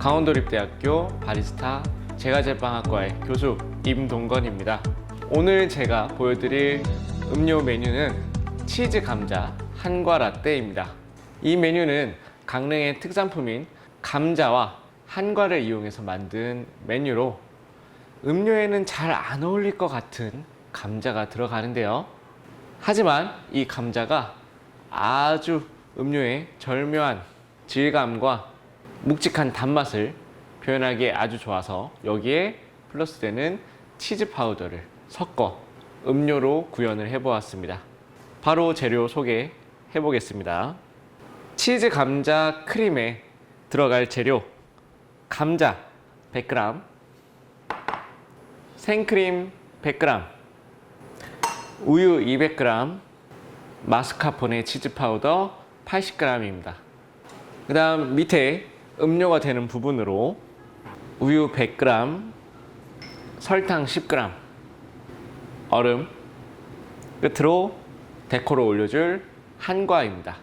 강원도립대학교 바리스타 제과제빵학과의 교수 임동건입니다. 오늘 제가 보여드릴 음료 메뉴는 치즈 감자 한과 라떼입니다. 이 메뉴는 강릉의 특산품인 감자와 한과를 이용해서 만든 메뉴로 음료에는 잘 안 어울릴 것 같은 감자가 들어가는데요. 하지만 이 감자가 아주 음료의 절묘한 질감과 묵직한 단맛을 표현하기에 아주 좋아서 여기에 플러스되는 치즈 파우더를 섞어 음료로 구현을 해보았습니다. 바로 재료 소개해 보겠습니다. 치즈 감자 크림에 들어갈 재료 감자 100g 생크림 100g 우유 200g 마스카포네 치즈 파우더 80g입니다. 그 다음 밑에 음료가 되는 부분으로 우유 100g 설탕 10g 얼음 끝으로 데코로 올려줄 한과입니다.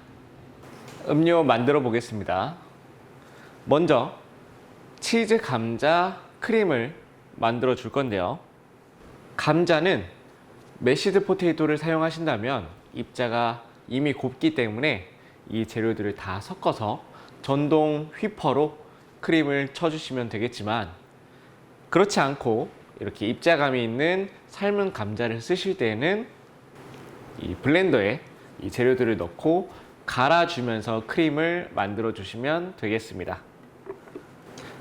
음료 만들어 보겠습니다. 먼저 치즈 감자 크림을 만들어 줄 건데요. 감자는 메시드 포테이토를 사용하신다면 입자가 이미 곱기 때문에 이 재료들을 다 섞어서 전동 휘퍼로 크림을 쳐주시면 되겠지만 그렇지 않고 이렇게 입자감이 있는 삶은 감자를 쓰실 때에는 이 블렌더에 이 재료들을 넣고 갈아주면서 크림을 만들어 주시면 되겠습니다.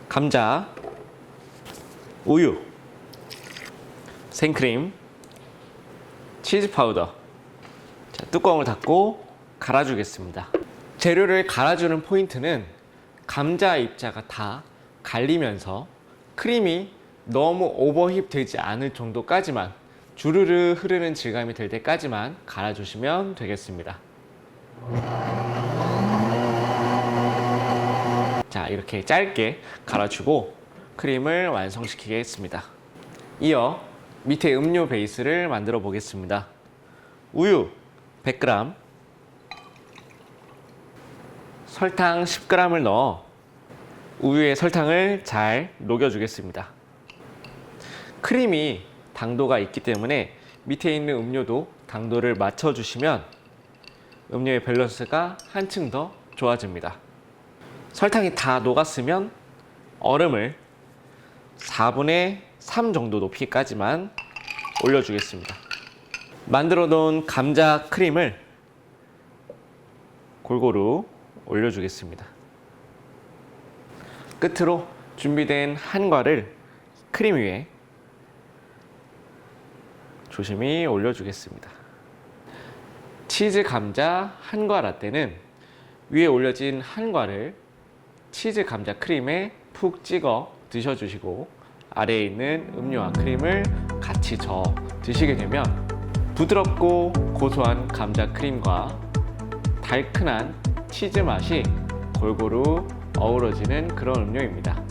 감자, 우유, 생크림, 치즈 파우더. 자, 뚜껑을 닫고 갈아주겠습니다. 재료를 갈아주는 포인트는 감자 입자가 다 갈리면서 크림이 너무 오버힙 되지 않을 정도까지만 주르르 흐르는 질감이 될 때까지만 갈아주시면 되겠습니다. 자, 이렇게 짧게 갈아주고 크림을 완성시키겠습니다. 이어 밑에 음료 베이스를 만들어 보겠습니다. 우유 100g, 설탕 10g을 넣어 우유에 설탕을 잘 녹여주겠습니다. 크림이 당도가 있기 때문에 밑에 있는 음료도 당도를 맞춰주시면 음료의 밸런스가 한층 더 좋아집니다. 설탕이 다 녹았으면 얼음을 4분의 3 정도 높이까지만 올려주겠습니다. 만들어 놓은 감자 크림을 골고루 올려주겠습니다. 끝으로 준비된 한과를 크림 위에 조심히 올려주겠습니다. 치즈 감자 한과 라떼는 위에 올려진 한과를 치즈 감자 크림에 푹 찍어 드셔주시고 아래에 있는 음료와 크림을 같이 저어 드시게 되면 부드럽고 고소한 감자 크림과 달큰한 치즈 맛이 골고루 어우러지는 그런 음료입니다.